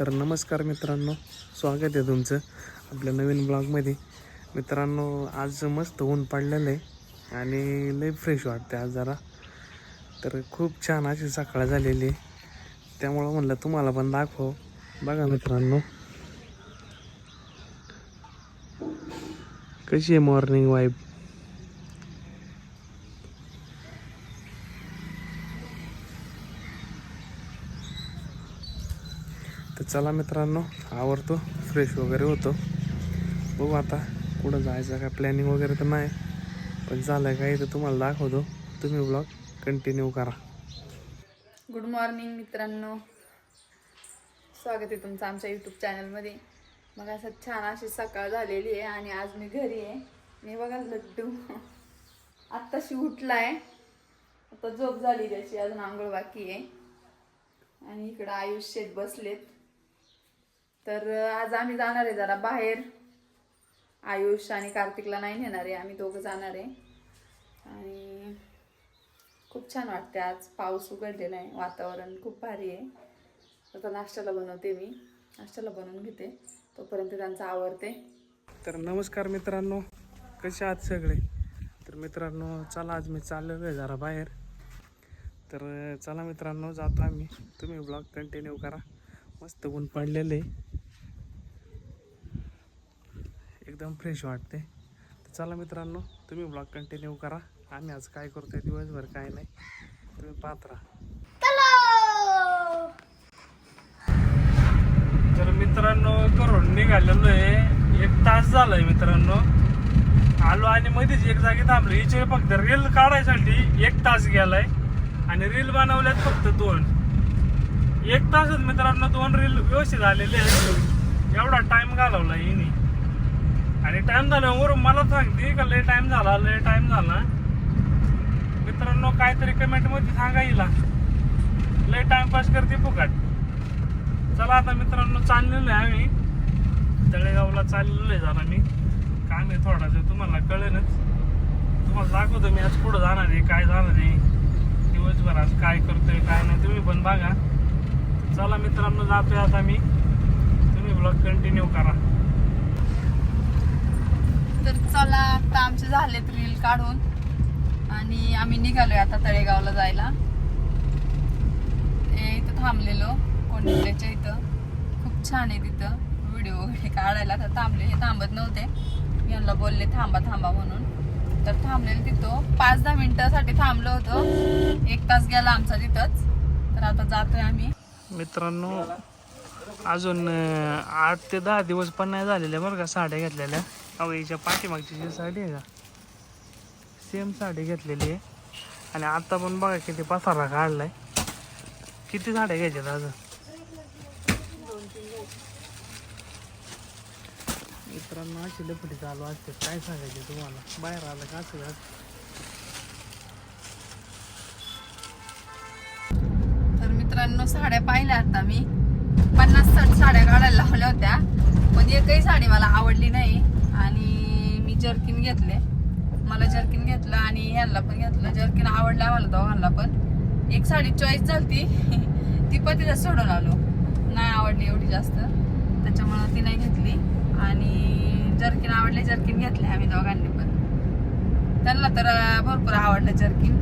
तर नमस्कार मित्रांनो स्वागत आहे तुमचं आपल्या नवीन ब्लॉगमध्ये. मित्रांनो आज मस्त ऊन पडलेलं आहे आणि लई फ्रेश वाटते आज जरा. तर खूप छान अशी सकाळ झालेली आहे. त्यामुळं म्हणलं तुम्हाला पण दाखव. बघा मित्रांनो. कशी आहे मॉर्निंग वाईब चला मित्रांनो आवडतो फ्रेश वगैरे होतो. बघू आता कुठं जायचं काय प्लॅनिंग वगैरे तर नाही. पण झालं काय तर तुम्हाला दाखवतो. तुम्ही ब्लॉग कंटिन्यू करा. गुड मॉर्निंग मित्रांनो. स्वागत आहे तुमचं आमच्या यूट्यूब चॅनलमध्ये मग असं छान अशी सकाळ झालेली आहे आणि आज मी घरी आहे. मी बघा लड्डू. आत्ताशी उठला आहे आता झोप झाली त्याची अजून आंघोळ बाकी आहे. आणि इकडं आयुष्यात बसलेत. तर आज आम्ही जाणार आहे जरा बाहेर. आयुष आणि कार्तिकला नाही नेणार आहे आम्ही दोघं जाणार आहे. आणि खूप छान वाटते आज. पाऊस उघडलेला आहे वातावरण खूप भारी आहे. आता नाश्त्याला बनवते मी. नाश्त्याला बनवून घेते. तोपर्यंत त्यांचं आवडते तर नमस्कार मित्रांनो. कसे आहात सगळे? तर मित्रांनो चला आज मी चाललेलो आहे जरा बाहेर. तर चला मित्रांनो जातो आम्ही. तुम्ही ब्लॉग कंटिन्यू करा. मस्त ऊन पडलेलं आहे. एकदम फ्रेश वाटते. तर चला मित्रांनो तुम्ही ब्लॉग कंटिन्यू करा. आम्ही आज काय करतोय दिवसभर काय नाही. तुम्ही पाहत राहा. तर मित्रांनो करून निघालेलो आहे एक तास झालाय मित्रांनो. आलो आणि मध्येच एक जागी थांबलो. हिचे फक्त रील काढायसाठी एक तास गेलाय. आणि रील बनवल्यात फक्त दोन. एक तासच मित्रांनो दोन रील व्यवस्थित आलेले आहेत. एवढा टाइम घालवला हिने. आणि टाइम झाल्यावर मला सांगते का लय टाइम झाला लय टाइम झाला. मित्रांनो काहीतरी कमेंटमध्ये सांगा हिला. लय टाइमपास करते फुकट. चला आता मित्रांनो चाललेलो आहे आम्ही. तळेगावला चाललेलो आहे जरा मी. काम आहे थोडासा तुम्हाला कळेलच. तुम्हाला दाखवतो मी आज पुढं जाणार आहे काय जाणार आहे. दिवसभर आज काय करतोय काय नाही तुम्ही पण बघा. चला मित्रांनो जातोय आता मी. तुम्ही ब्लॉग कंटिन्यू करा. तर चला आता आमचे झालेत रील काढून. आणि आम्ही निघालोय आता तळेगावला जायला. हे इथं थांबलेलो कोंडिवल्याच्या इथं. खूप छान आहे तिथं. व्हिडिओ वगैरे काढायला तर थांबले हे थांबत नव्हते. यांना बोलले थांबा थांबा म्हणून. तर थांबलेलं तिथं. पाच दहा मिनिटासाठी थांबलो होतो. एक तास गेला आमचा तिथंच. तर आता जातोय आम्ही. मित्रांनो अजून आठ ते दहा दिवस पण नाही झालेले बरं का साड्या घेतलेल्या. अहो याच्या पाठीमागची जी साडी आहे का सेम साडी घेतलेली आहे. आणि आत्ता पण बघा किती पसारा काढलाय. किती साड्या घ्यायच्यात अजून मित्रांनो अशी लपटी चालू असते. काय सांगायचे तुम्हाला? बाहेर आलं का असं असतं. तर मित्रांनो साड्या पाहिल्या आता मी. पन्नास साठ साड्या काढायला लावल्या होत्या. पण एकही साडी मला आवडली नाही. आणि मी जर्किन घेतले. मला जर्किन घेतलं आणि ह्यांना पण घेतलं. जर्किन आवडलं मला दोघांना पण. एक साडी चॉईस झाली ती पण तिथं सोडून आलो. नाही आवडली एवढी जास्त. त्याच्यामुळं ती नाही घेतली. आणि जर्किन आवडले जर्किन घेतले आम्ही दोघांनी पण. त्यांना तर भरपूर आवडलं जर्किन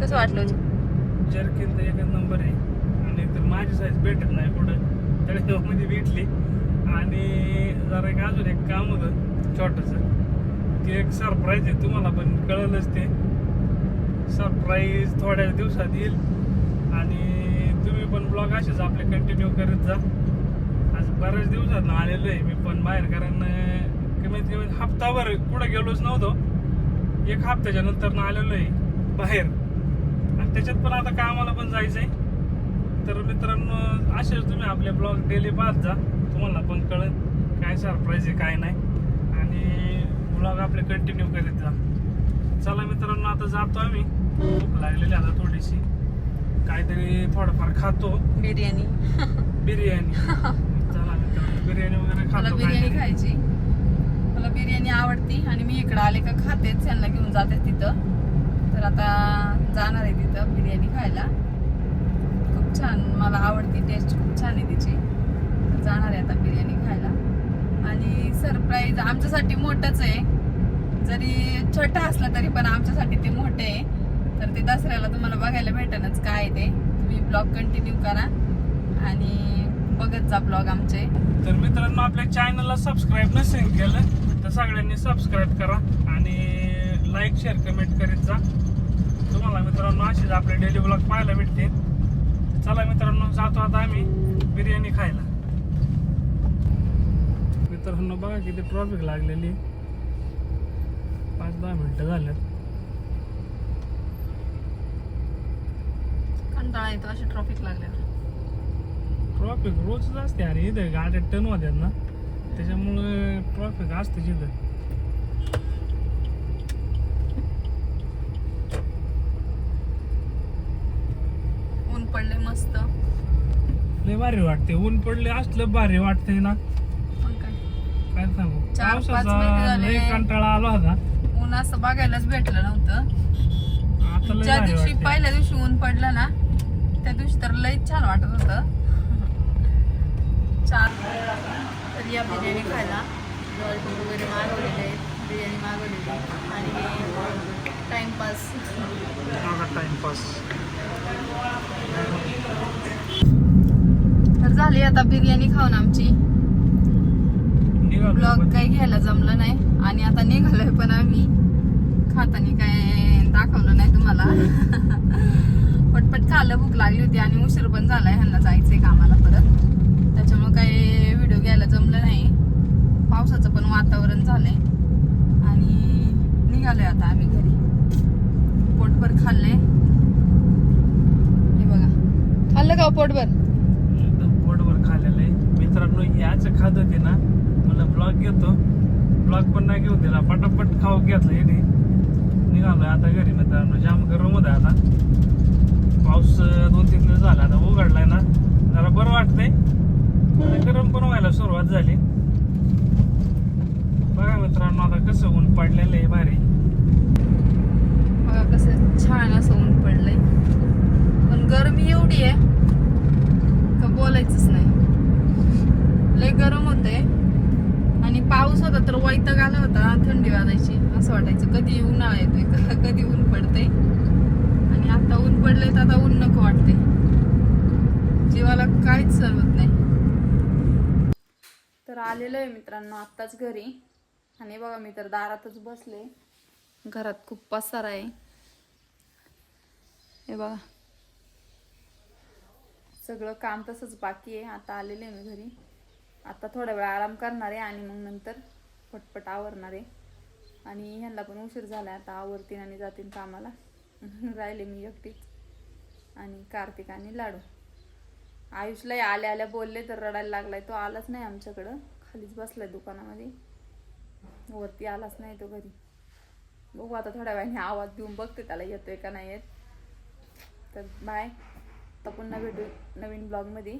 कसं वाटलं म्हणजे? जर्किन तर एक नंबर आहे. आणि तर माझी साईज भेटत नाही कुठं मध्ये भेटली. आणि जरा एक अजून एक काम होतं छोटंसं. ते एक सरप्राईज आहे तुम्हाला पण कळलंच ते. सरप्राईज थोड्या दिवसात येईल. आणि तुम्ही पण ब्लॉग असेच आपले कंटिन्यू करत जा. आज बऱ्याच दिवसात आलेलो आहे मी पण बाहेर कारण कमीत कमी हप्ताभर कुठं गेलोच नव्हतो. एक हप्त्याच्या नंतर आलेलो आहे बाहेर. आणि त्याच्यात पण आता कामाला पण जायचंय. तर मित्रांनो असेच तुम्ही आपले ब्लॉग डेली पाहत जा. तुम्हाला पण कळेल काय सरप्राईज आहे काय नाही. आणि ब्लॉग आपले कंटिन्यू करीत जा. चला मित्रांनो आता जातो आम्ही. भूक लागलेली आता थोडीशी. काहीतरी थोडंफार खातो. बिर्याणी. बिर्याणी. चला मित्रांनो बिर्याणी वगैरे खातो बिर्याणी. खायची. मला बिर्याणी आवडती आणि मी इकडं आले का खातेच यांना घेऊन जाते तिथं. तर आता जाणार आहे तिथं बिर्याणी खायला. खूप छान. मला आवडती जाणार आहे आता बिर्याणी खायला. आणि सरप्राईज आमच्यासाठी मोठंच आहे. जरी छोटा असला तरी पण आमच्यासाठी ते मोठे आहे. तर ते दसऱ्याला तुम्हाला बघायला भेटेनच काय आहे ते. तुम्ही ब्लॉग कंटिन्यू करा. आणि बघत जा ब्लॉग आमचे. तर मित्रांनो आपल्या चॅनलला सबस्क्राईब नसेल केलं तर सगळ्यांनी सबस्क्राईब करा आणि लाईक शेअर कमेंट करीत जा. तुम्हाला मित्रांनो असेच आपले डेली ब्लॉग पाहायला भेटतील. चला मित्रांनो जातो आता आम्ही बिर्याणी खायला. मित्रांनो बघा किती ट्रॉफिक लागलेली. पाच दहा मिनिटं झाल्यात कंटाळा येतो अशी ट्रॉफिक लागल्यावर. ट्रॉफिक रोजच असते आणि इथं गाड्या टन होत्यात ना त्याच्यामुळे ट्रॉफिक असते ऊन पडले मस्त. लय भारी वाटते ऊन पडले असलं भारी वाटते ना. काय सांगू? चार, पाच पावसाचा महिने झाले. कंटाळा आला होता. ऊन असं बघायलाच भेटलं नव्हतं. आता लय ज्या भारी दिवशी पहिल्या दिवशी ऊन पडलं ना त्या दिवशी तर लई छान वाटत होतं. चार तर या बिर्याणी खायला. लॉलीपॉप वगैरे मागवलेले आहेत. बिर्याणी मागवलेली आणि टाइमपास टाइमपास तर झाली आता बिर्याणी खाऊन आमची. ब्लॉग काही घ्यायला जमलं नाही. आणि आता निघालोय पण आम्ही. खातानी काय दाखवलं नाही तुम्हाला. पटपट खाल्लं भूक लागली होती आणि उशीर पण झालाय ह्यांना जायचंय कामाला परत. त्याच्यामुळे काही व्हिडिओ घ्यायला जमलं नाही. पावसाचं पण वातावरण झालंय. आणि निघालोय आता आम्ही घरी. पोटभर खाल्लंय. हे बघा. खाल्लं का हो पोटभर? एकदम पोटभर खाल्लेलं आहे. मित्रांनो याच खात होते ना म्हणलं ब्लॉग घेतो. ब्लॉग पण नाही घेऊ दिला. पटापट खाऊ घेतलं येणे निघालोय आता घरी मित्रांनो. जाम गरम होत आता. पाऊस दोन तीन दिवस झाला आता उघडलाय ना. जरा बरं वाटतंय. गरम पण व्हायला सुरुवात झाली. बघा मित्रांनो आता कसं ऊन पडलेलं आहे भारी. बघा कसं छान असं ऊन पडलंय. पण गरमी एवढी आहे का बोलायचंच नाही. लय गरम होते आणि पाऊस होता तर वैताग आला होता थंडी वाजायची असं वाटायचं कधी उन्हाळा येतोय क- कधी ऊन पडते आणि आता ऊन पडलंय तर आता ऊन नको वाटते जीवाला काहीच सरवत नाही. तर आलेलो आहे मित्रांनो आत्ताच घरी. आणि बघा मी तर दारातच बसले. घरात खूप पसारा आहे. हे बघा. सगळं काम तसंच बाकी आहे. आता आलेले आहे मी घरी. आता थोडा वेळ आराम करणार आहे आणि मग नंतर पटपट आवरणार. आहे आणि ह्यांना पण उशीर झाला आता आवरतीन आणि जातीन कामाला. राहिले मी एकटीच. आणि कार्तिक आणि लाडू. आयुषला आल्या आल्या बोलले तर रडायला लागलाय. तो आलाच नाही आमच्याकडं. खालीच बसलाय दुकानामध्ये. वरती आलाच नाही तो घरी. बघू आता थोड्या वेळाने आवाज देऊन बघते त्याला येतोय का नाही येत. तर बाय. तर पुन्हा भेटू नवीन ब्लॉगमध्ये.